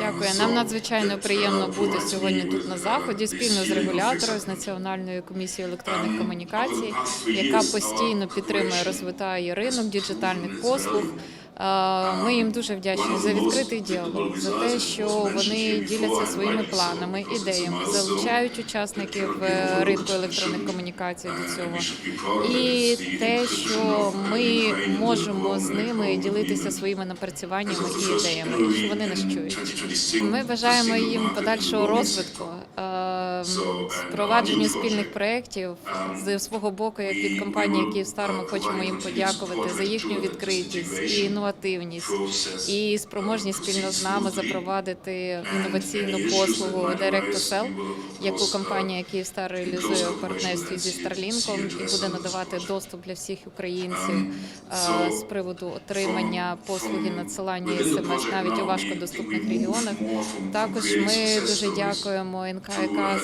Дякую. Нам надзвичайно приємно бути сьогодні тут на заході спільно з регулятором з Національною комісією електронних комунікацій, яка постійно підтримує, розвитає ринок діджитальних послуг. Е, Ми їм дуже вдячні за відкритий діалог, за те, що вони діляться своїми планами, ідеями, залучають учасників е, ринку електронних комунікацій до цього. І те, що ми можемо з ними ділитися своїми напрацюваннями і ідеями, що вони нас чують. Ми бажаємо їм подальшого розвитку, е, впровадженню спільних проєктів з свого боку, як від компанії Київстар, ми хочемо їм подякувати за їхню відкритість і інновативність і спроможність спільно з нами запровадити інноваційну послугу Direct to яку компанія Київстар реалізує в партнерстві зі Старлінком і буде надавати доступ для всіх українців е, з приводу отримання послуги надсилання смс навіть у важкодоступних регіонах. Також ми дуже дякуємо НКК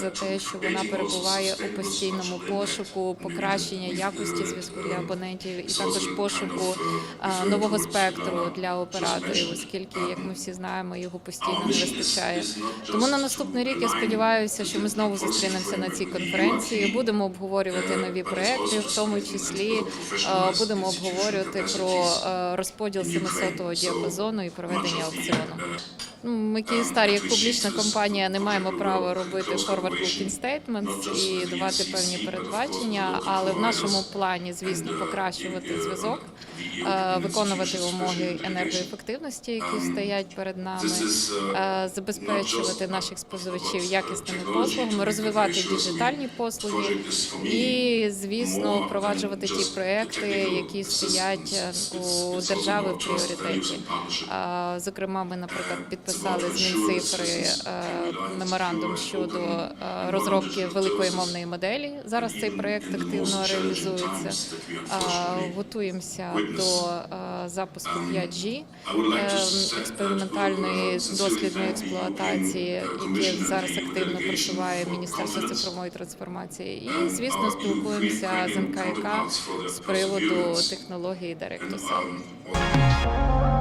за те, що вона перебуває у постійному пошуку покращення якості зв'язку для абонентів і також пошуку е, нового спектру для операторів, оскільки, як ми всі знаємо, його постійно не вистачає. Тому на наступний рік я сподіваюся, що ми знову зустрінемося на цій конференції. Будемо обговорювати нові проекти, в тому числі е, будемо обговорювати про е, розподіл 700-го діапазону і проведення аукціону. Ну, Ми Київстар, як публічна компанія, не маємо права робити forward-looking statements і давати певні передбачення, але в нашому плані, звісно, покращувати зв'язок, е, виконувати вимоги енергоефективності, які стоять перед нами, е, забезпечувати наших споживачів якісними послугами, розвивати діджитальні послуги і, звісно, впроваджувати ті проекти, які стоять е, у держави в пріоритеті. Зокрема, ми, наприклад, підписали з Мінцифри е, меморандум щодо е, розробки великої мовної моделі. Зараз цей проект активно реалізується. Е, Готуємося до запуску 5G е, експериментальної дослідної експлуатації, яке зараз активно просуває Міністерство цифрової трансформації. І, звісно, спілкуємося з НКК з приводу технології Cell.